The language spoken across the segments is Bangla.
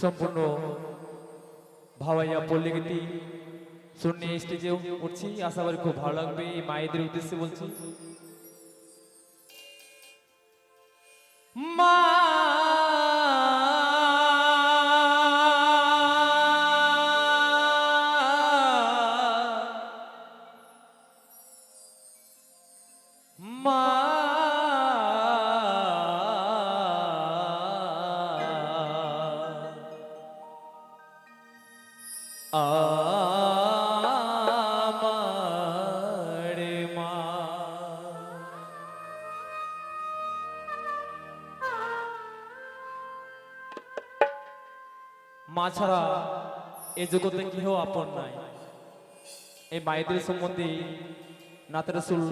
সম্পূর্ণ ভাবাইয়া পল্লী গীতি শুনে স্টেজে উঠছি আশা করি খুব ভালো লাগবে মায়েদের উদ্দেশ্যে বলছি। মা! মা! মা ছাড়া এ জগতে কেহ আপন নাই। এই মায়েদের সম্বন্ধে নাতের সুল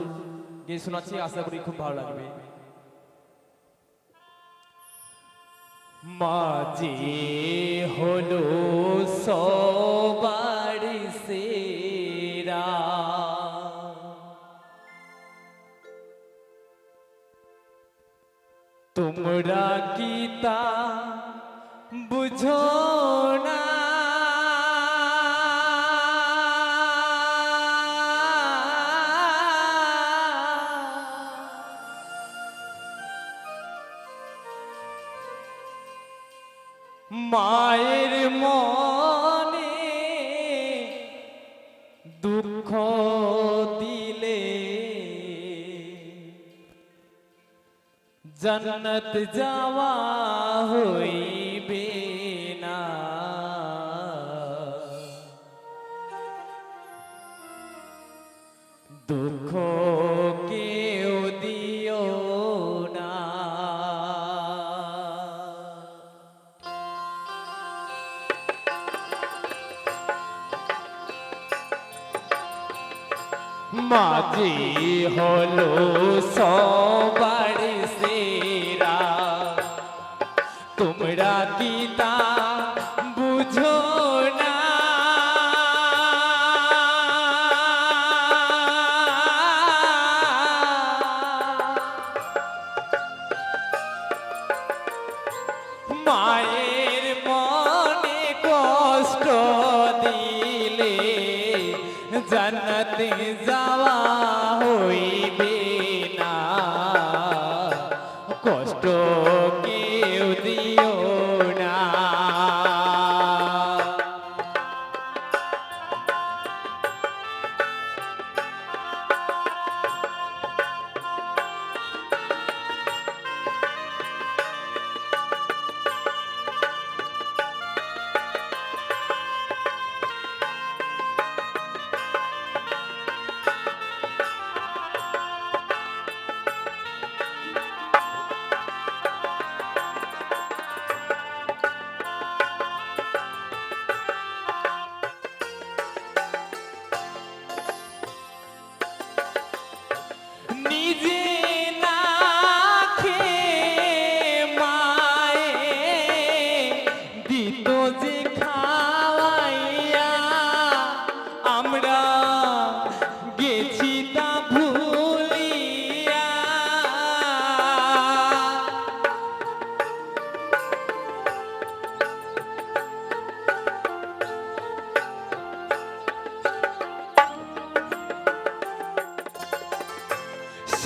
গিয়ে শোনাচ্ছি, আশা করি খুব ভালো লাগবে। মাঝে হলো সবার সেরা। তোমরা কি তা বুঝো না। মায়ের মনে দুঃখ দিলে জন্নত যাওয়া হইবে না। দুঃখ কেউ দিও না। মাঝে হলো সবার সেরা তোমরা কি তা বুঝো না। মায়ের মনে কষ্ট দিলে জান্নাতে যাওয়া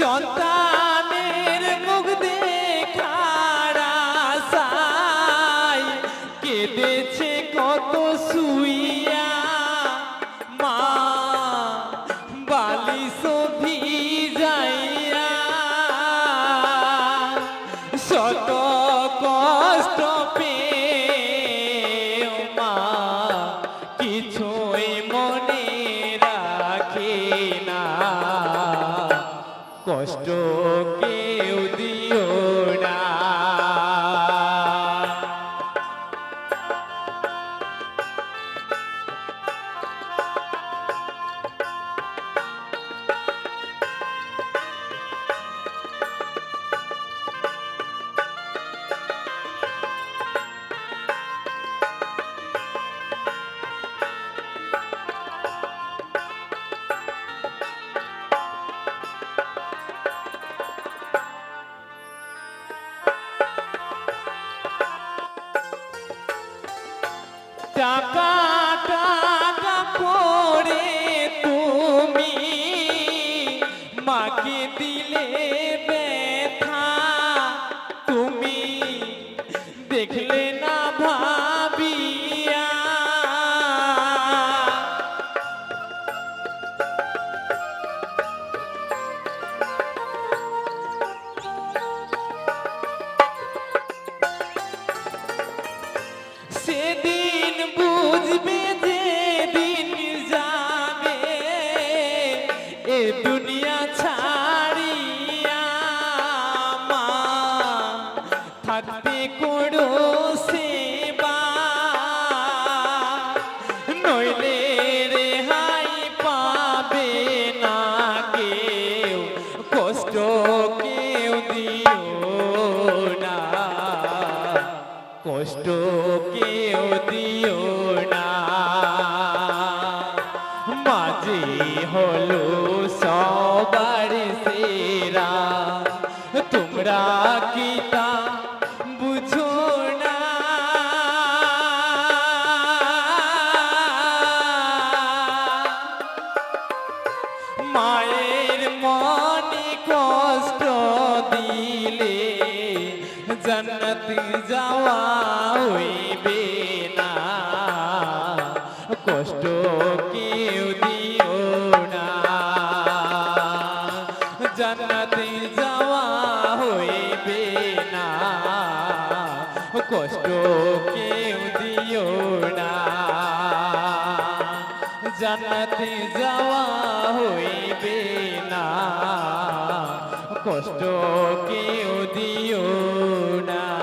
সন্তানের মুখ দেখার আশায় কেঁদেছে কত শুইয়া টাকা কেউ দিও না। কষ্ট কেউ দিও না। মাঝে হলো সবার সেরা। তোমরা কি মায়ের মনে কষ্ট দিলে জন্নত যাওয়া হইবে না। কষ্ট কেউ দিও না। জন্নত যাওয়া হইবে না। কষ্ট কেউ দিও না। জানতে যাওয়া হইবে না। কষ্ট কেউ দিও না।